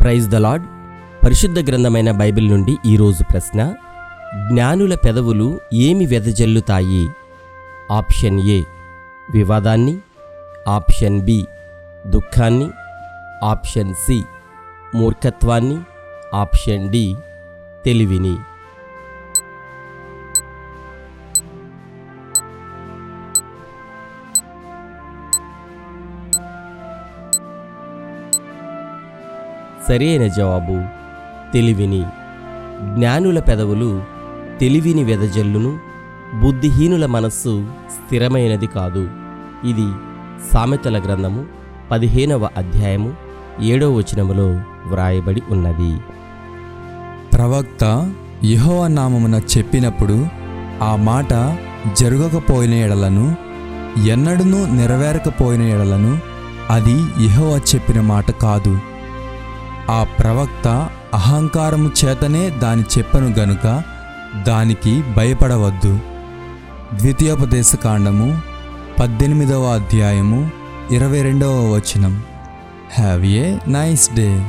Praise the lord పరిశుద్ధ గ్రంథమైన Bible నుండి ఈరోజు ప్రశ్న జ్ఞానుల పెదవులు ఏమి వెదజల్లుతాయి? ఆప్షన్ ఏ వివాదాన్ని. ఆప్షన్ బి దుఃఖాన్ని. ఆప్షన్ సి మూర్ఖత్వాన్ని. ఆప్షన్ డి తెలివిని. సరైన జవాబు తెలివిని జ్ఞానుల పెదవులు తెలివిని వెదజల్లును బుద్ధిహీనుల మనస్సు స్థిరమైనది కాదు. ఇది సామెతల గ్రంథము పదిహేనవ అధ్యాయము ఏడవ వచనములో వ్రాయబడి ఉన్నది. ప్రవక్త యహోవ నామమున చెప్పినప్పుడు ఆ మాట జరగకపోయిన ఎడలను ఎన్నడూనూ నెరవేరకపోయిన ఎడలను అది యహోవ చెప్పిన మాట కాదు. ఆ ప్రవక్త అహంకారము చేతనే దాని చెప్పను గనుక దానికి భయపడవద్దు. ద్వితీయోపదేశ కాండము పద్దెనిమిదవ అధ్యాయము ఇరవై రెండవ వచనం. Have a nice day